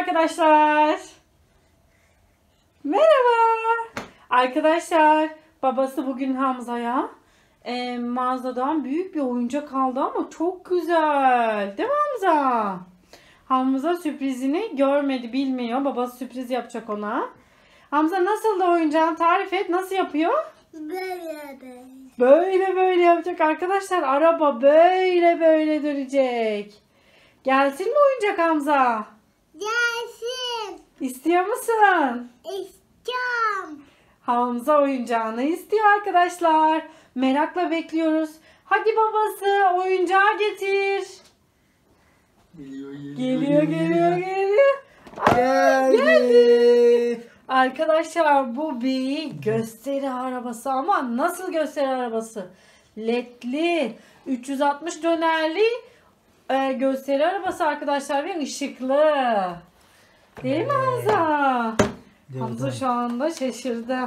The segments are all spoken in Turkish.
arkadaşlar. Merhaba. Arkadaşlar babası bugün Hamza'ya e, mağazadan büyük bir oyuncak aldı ama çok güzel. Değil mi Hamza? Hamza sürprizini görmedi bilmiyor. Babası sürpriz yapacak ona. Hamza nasıl da oyuncağını tarif et. Nasıl yapıyor? Böyle böyle. Böyle böyle yapacak arkadaşlar. Araba böyle böyle dönecek. Gelsin mi oyuncak Hamza? Gelsin. İstiyor musun? İstiyorum. Hamza oyuncağını istiyor arkadaşlar. Merakla bekliyoruz. Hadi babası oyuncağı getir. Geliyor geliyor. Geliyor geliyor geliyor. Geldi. Geldi. Arkadaşlar bu bir gösteri arabası ama nasıl gösteri arabası? LED'li 360 dönerli e, gösteri arabası arkadaşlar ve ışıklı. Değil mi Hamza? Evet, Hamza evet. şu anda şaşırdı.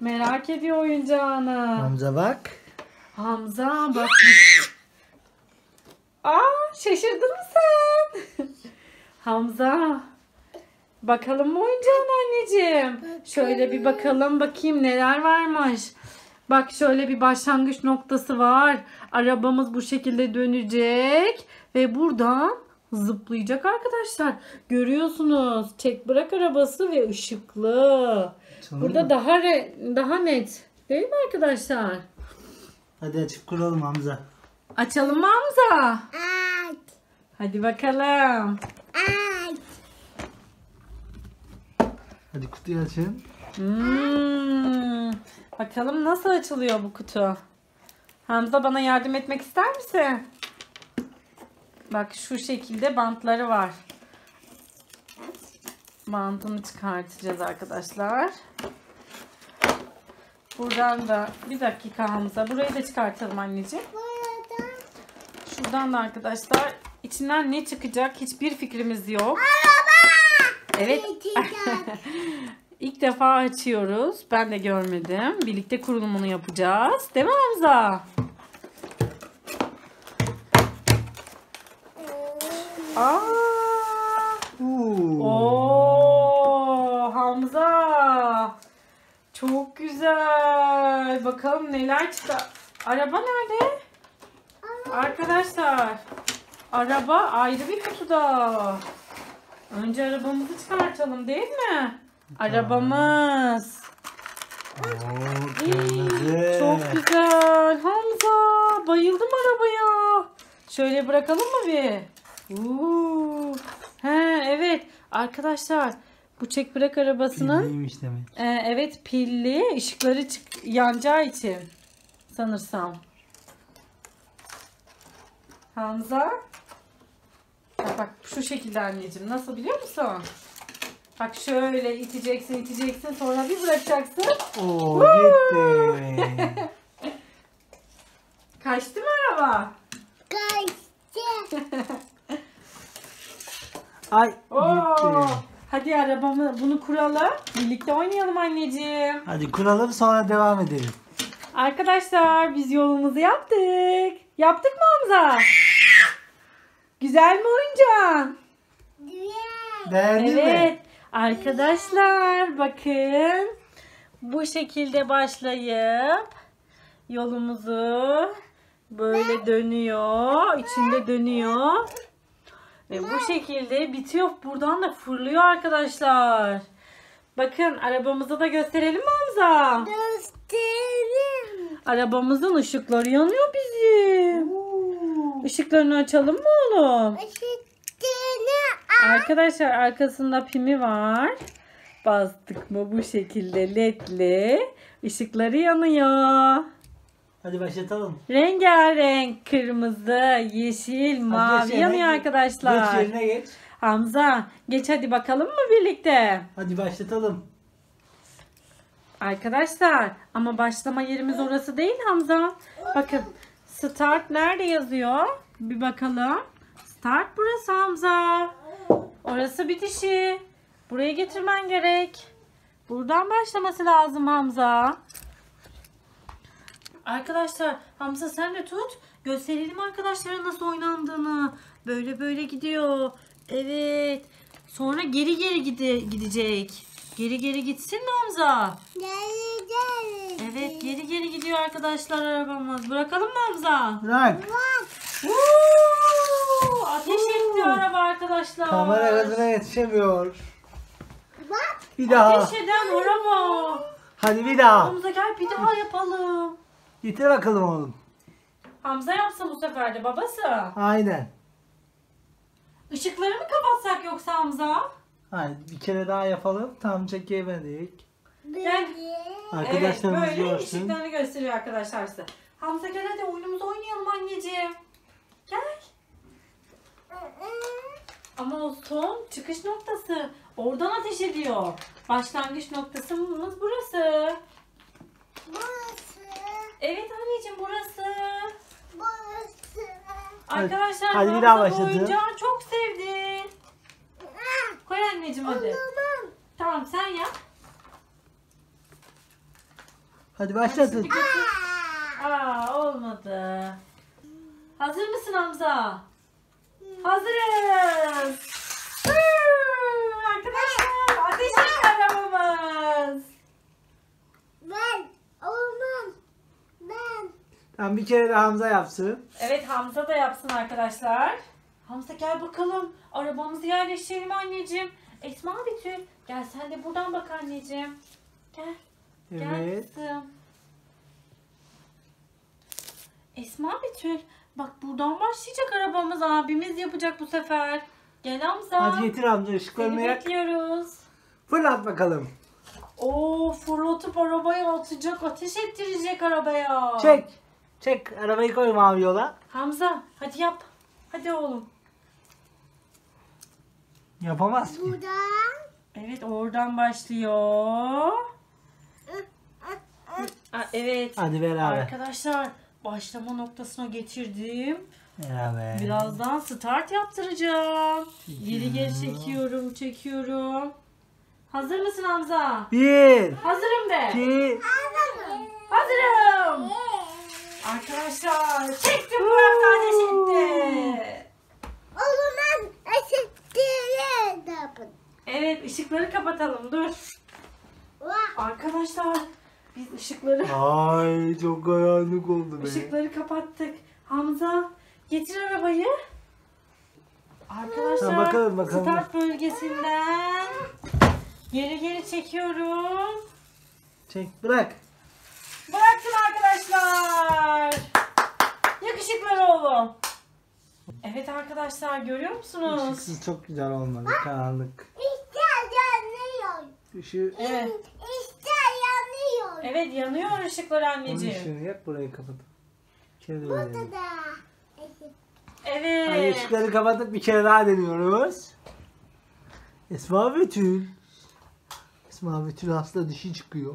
Merak ediyor oyuncağını. Hamza bak. Hamza bakmış. Aa şaşırdın mı sen? Hamza. Bakalım mı oyuncağın anneciğim? Şöyle bir bakalım bakayım neler varmış. Bak şöyle bir başlangıç noktası var. Arabamız bu şekilde dönecek. Ve buradan zıplayacak arkadaşlar. Görüyorsunuz. Çek bırak arabası ve ışıklı. Çalın Burada daha re- daha net. Değil mi arkadaşlar? Hadi açıp kuralım Hamza. Açalım mı Hamza? Aç. Hadi bakalım. Aç. Hadi kutuyu açın. Hmm. Bakalım nasıl açılıyor bu kutu. Hamza bana yardım etmek ister misin? Bak şu şekilde bantları var. Bandını çıkartacağız arkadaşlar. Buradan da bir dakika Hamza. Burayı da çıkartalım anneciğim. Şuradan da arkadaşlar içinden ne çıkacak hiçbir fikrimiz yok. Evet. İlk defa açıyoruz. Ben de görmedim. Birlikte kurulumunu yapacağız. Değil mi Hamza? Aa! Oo. Oo, Hamza. Çok güzel. Bakalım neler çıktı. Araba nerede? Arkadaşlar. Araba ayrı bir kutuda. Önce arabamızı çıkartalım değil mi? Arabamız. Oo, İyi, kırmızı. Çok güzel. Hamza bayıldım arabaya. Şöyle bırakalım mı bir? Oo. He, evet arkadaşlar bu çek bırak arabasının Neymiş demek. e, evet pilli ışıkları çık yanacağı için sanırsam. Hamza. Bak, bak şu şekilde anneciğim. Nasıl biliyor musun? Bak şöyle iteceksin iteceksin sonra bir bırakacaksın. Oo gitti. Kaçtı mı araba? Kaçtı. Ay Oo. gitti. Hadi arabamı bunu kuralım. Birlikte oynayalım anneciğim. Hadi kuralım sonra devam edelim. Arkadaşlar biz yolumuzu yaptık. Yaptık mı Hamza? Güzel mi oyuncağın? Güzel. Beğendin mi? Evet. Arkadaşlar bakın. Bu şekilde başlayıp yolumuzu böyle dönüyor. içinde dönüyor. Ve bu şekilde bitiyor. Buradan da fırlıyor arkadaşlar. Bakın arabamızı da gösterelim mi Hamza? Gösterim. Arabamızın ışıkları yanıyor bizim. Işıklarını açalım mı oğlum? Işıklarını Arkadaşlar arkasında pimi var. Bastık mı bu şekilde ledli ışıkları yanıyor. Hadi başlatalım. Rengarenk kırmızı, yeşil, mavi geç yerine yanıyor geç. arkadaşlar. Geç yerine geç. Hamza geç hadi bakalım mı birlikte? Hadi başlatalım. Arkadaşlar ama başlama yerimiz orası değil Hamza. Bakın start nerede yazıyor? Bir bakalım. Start burası Hamza. Orası bitişi. Buraya getirmen gerek. Buradan başlaması lazım Hamza. Arkadaşlar Hamza sen de tut. Gösterelim arkadaşlara nasıl oynandığını. Böyle böyle gidiyor. Evet. Sonra geri geri gide gidecek. Geri geri gitsin mi Hamza? Gel gel. Evet geri geri gidiyor arkadaşlar arabamız. Bırakalım mı Hamza? Bırak. Woo! Ateş etti araba arkadaşlar. Kamera gazına yetişemiyor. Bak. Bir daha. Ateş eden araba. Hadi bir daha. Hamza gel bir daha yapalım. Getir bakalım oğlum. Hamza yapsın bu sefer de babası. Aynen. Işıkları mı kapatsak yoksa Hamza? Hadi bir kere daha yapalım. Tam çekemedik. Gel. Arkadaşlarımız evet, böyle görsün. ışıklarını gösteriyor arkadaşlar size. Hamza gel hadi oyunumuzu oynayalım anneciğim. Gel. Son çıkış noktası. Oradan ateş ediyor. Başlangıç noktasımız burası. Burası. Evet anneciğim burası. Burası. Arkadaşlar hadi bir Hamza daha bu başladı. oyuncağı çok sevdi. Ah, Koy anneciğim hadi. Tamam. Tamam sen yap. Hadi başlatın. Şimdi götür. Aa olmadı. Hazır mısın Hamza? Hazırız. Huu, Arkadaşlar ateş etti arabamız. Ben. Olmam. Ben. Tamam bir kere de Hamza yapsın. Evet Hamza da yapsın arkadaşlar. Hamza gel bakalım. Arabamızı yerleştirelim anneciğim. Esma Betül. Gel sen de buradan bak anneciğim. Gel. Gel Evet. kızım. Esma Betül. Bak buradan başlayacak arabamız. Abimiz yapacak bu sefer. Gel Hamza. Hadi getir Hamza ışıklarını Seni yak. bekliyoruz. Fırlat bakalım. Oo fırlatıp arabaya atacak. Ateş ettirecek arabaya. Çek. Çek. Arabayı koy mavi yola. Hamza hadi yap. Hadi oğlum. Yapamaz ki. Buradan. Evet oradan başlıyor. Aa, evet. Hadi beraber. Arkadaşlar başlama noktasına getirdim. Beraber. Birazdan start yaptıracağım. Geri geri çekiyorum, çekiyorum. Hazır mısın Hamza? Bir. Hazırım de. iki. Hazırım. Arkadaşlar çektim Burak da ateş etti. O zaman de yapın. Evet ışıkları kapatalım dur. Arkadaşlar biz ışıkları Ay çok karanlık oldu be. ışıkları kapattık. Hamza getir arabayı. Arkadaşlar Ha, bakalım, bakalım. start bölgesinden geri geri çekiyorum. Çek bırak. Bıraktım arkadaşlar. Yakışıklı oğlum. Evet arkadaşlar görüyor musunuz? Işıksız çok güzel olmadı. Karanlık. İşte yanıyor. Işığı Evet. İşte yanıyor. Evet yanıyor ışıklar Onun anneciğim. ışığını yak burayı kapat. Kere Burada da. Hadi Evet. ışıkları kapatıp bir kere daha deniyoruz. Esma Betül. Esma Betül hasta dişi çıkıyor.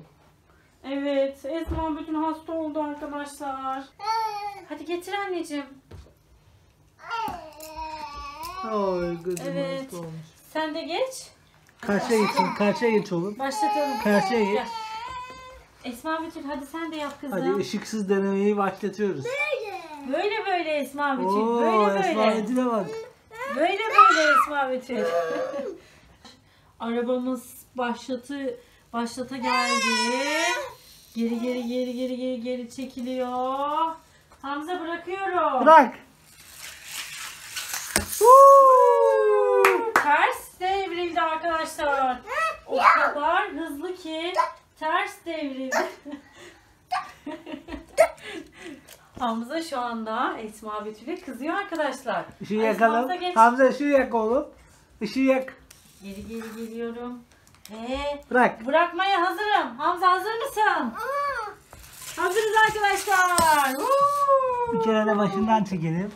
Evet. Esma bütün hasta oldu arkadaşlar. Hadi getir anneciğim. Ay gözüm Evet. hasta olmuş. Sen de geç. Karşıya geçin. Karşıya geç oğlum. Başlatalım. Karşıya geç. Gel. Esma Betül hadi sen de yap kızım. Hadi ışıksız denemeyi başlatıyoruz. Böyle. Böyle Esma Betül. Oo, böyle böyle. Betül'e bak. Böyle böyle Esma Betül. Arabamız başlatı başlata geldi. Geri geri geri geri geri geri çekiliyor. Hamza bırakıyorum. Bırak. Ters devrildi arkadaşlar. O kadar hızlı ki ters devrildi. Hamza şu anda Esma Betül'e kızıyor arkadaşlar. Işığı Ay, yakalım. Hamza geç. Hamza ışığı yak oğlum. Işığı yak. Geri geri geliyorum. Ve Bırak. bırakmaya hazırım. Hamza hazır mısın? Aa, Hazırız arkadaşlar. Bir kere de başından çekelim.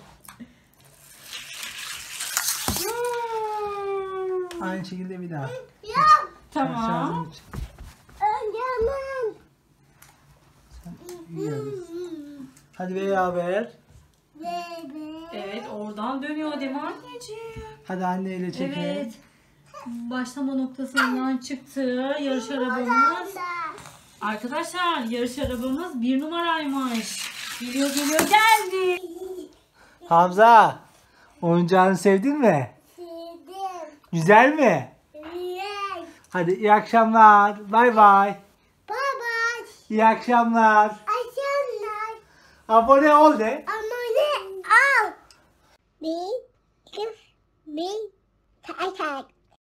Woo! Aynı şekilde bir daha. Yok. Tamam. Yiyoruz. Hadi beraber. Bebe. Evet oradan dönüyor değil mi anneciğim? Hadi anneyle çekelim. Evet. Başlama noktasından çıktı yarış arabamız. Arkadaşlar yarış arabamız bir numaraymış. Geliyor geliyor geldi. Hamza. Oyuncağını sevdin mi? Sevdim. Güzel mi? Yes. Hadi iyi akşamlar. Bay bay. Baba. İyi akşamlar. Akşamlar. Abone ol de. Abone ol. Bir, iki, bir, tak tak.